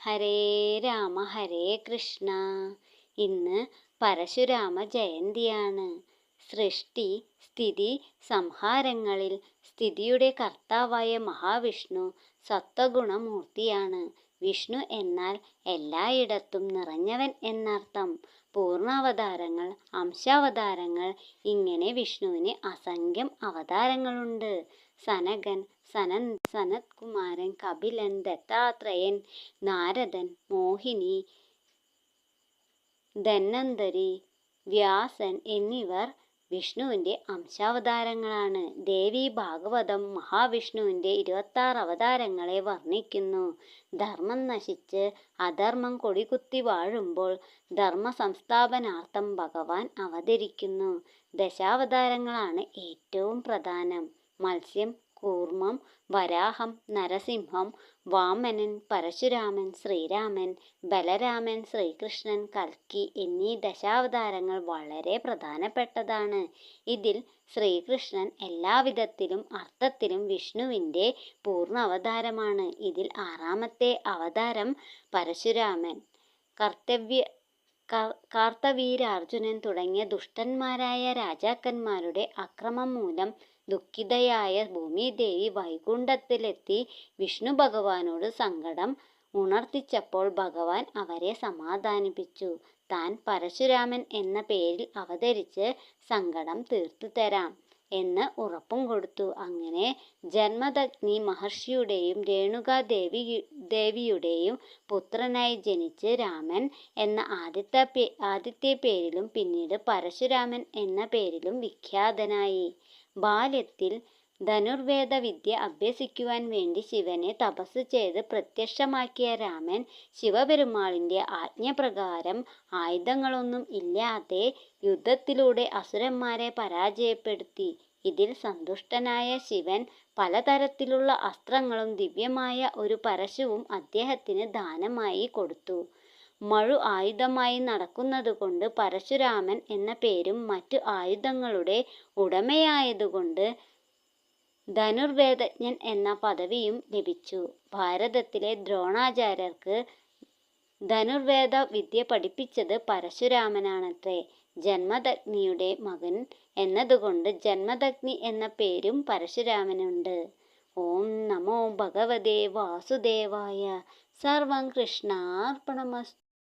ഹരേ രാമ ഹരേ കൃഷ്ണ. ഇന്ന് പരശുരാമ ജയന്തിയാണ്. സൃഷ്ടി സ്ഥിതി സംഹാരങ്ങളിൽ സ്ഥിതിയുടെ കർത്താവായ മഹാവിഷ്ണു സത്വഗുണമൂർത്തിയാണ്. വിഷ്ണു എന്നാൽ എല്ലായിടത്തും നിറഞ്ഞവൻ എന്നർത്ഥം. പൂർണാവതാരങ്ങൾ അംശാവതാരങ്ങൾ ഇങ്ങനെ വിഷ്ണുവിന് അസംഖ്യം അവതാരങ്ങളുണ്ട്. സനകൻ സനൻ സനത്കുമാരൻ കപിലൻ ദത്താത്രേയൻ നാരദൻ മോഹിനി ധന്വന്തരി വ്യാസൻ എന്നിവർ വിഷ്ണുവിന്റെ അംശാവതാരങ്ങളാണ്. ദേവി ഭാഗവതം മഹാവിഷ്ണുവിന്റെ ഇരുപത്താറ് അവതാരങ്ങളെ വർണിക്കുന്നു. ധർമ്മം നശിച്ച് അധർമ്മം കൊടികുത്തി വാഴുമ്പോൾ ധർമ്മ സംസ്ഥാപനാർത്ഥം ഭഗവാൻ അവതരിക്കുന്നു. ദശാവതാരങ്ങളാണ് ഏറ്റവും പ്രധാനം. മത്സ്യം കൂർമ്മം വരാഹം നരസിംഹം വാമനൻ പരശുരാമൻ ശ്രീരാമൻ ബലരാമൻ ശ്രീകൃഷ്ണൻ കൽക്കി എന്നീ ദശാവതാരങ്ങൾ വളരെ പ്രധാനപ്പെട്ടതാണ്. ഇതിൽ ശ്രീകൃഷ്ണൻ എല്ലാവിധത്തിലും അർത്ഥത്തിലും വിഷ്ണുവിന്റെ പൂർണ അവതാരമാണ് ഇതിൽ ആറാമത്തെ അവതാരം പരശുരാമൻ. കർത്തവ്യ കാർത്തവീരാർജുനൻ തുടങ്ങിയ ദുഷ്ടന്മാരായ രാജാക്കന്മാരുടെ അക്രമം മൂലം ദുഃഖിതയായ ഭൂമിദേവി വൈകുണ്ഠത്തിലെത്തി വിഷ്ണു ഭഗവാനോട് സങ്കടം ഉണർത്തിച്ചപ്പോൾ ഭഗവാൻ അവരെ സമാധാനിപ്പിച്ചു. താൻ പരശുരാമൻ എന്ന പേരിൽ അവതരിച്ച് സങ്കടം തീർത്തു തരാം എന്ന് ഉറപ്പും കൊടുത്തു. അങ്ങനെ ജന്മദഗ്നി മഹർഷിയുടെയും രേണുകാദേവി ദേവിയുടെയും പുത്രനായി ജനിച്ച് രാമൻ എന്ന ആദ്യത്തെ പേ ആദ്യത്തെ പേരിലും പിന്നീട് പരശുരാമൻ എന്ന പേരിലും വിഖ്യാതനായി. ബാല്യത്തിൽ ധനുർവേദ വിദ്യ അഭ്യസിക്കുവാൻ വേണ്ടി ശിവനെ തപസ് ചെയ്ത് പ്രത്യക്ഷമാക്കിയ രാമൻ ശിവപെരുമാളിന്റെ ആജ്ഞപ്രകാരം ആയുധങ്ങളൊന്നും ഇല്ലാതെ യുദ്ധത്തിലൂടെ അസുരന്മാരെ പരാജയപ്പെടുത്തി. ഇതിൽ സന്തുഷ്ടനായ ശിവൻ പലതരത്തിലുള്ള അസ്ത്രങ്ങളും ദിവ്യമായ ഒരു പരശുവും അദ്ദേഹത്തിന് ദാനമായി കൊടുത്തു. മഴു ആയുധമായി നടക്കുന്നതുകൊണ്ട് പരശുരാമൻ എന്ന പേരും മറ്റു ആയുധങ്ങളുടെ ഉടമയായതുകൊണ്ട് ധനുർവേദജ്ഞൻ എന്ന പദവിയും ലഭിച്ചു. ഭാരതത്തിലെ ദ്രോണാചാര്യർക്ക് ധനുർവേദ വിദ്യ പഠിപ്പിച്ചത് പരശുരാമനാണത്രേ. ജന്മദഗ്നിയുടെ മകൻ എന്നതുകൊണ്ട് ജന്മദഗ്നി എന്ന പേരും പരശുരാമനുണ്ട്. ഓം നമോ ഭഗവതേ വാസുദേവായ. സർവം കൃഷ്ണാർപ്പണമസ്തു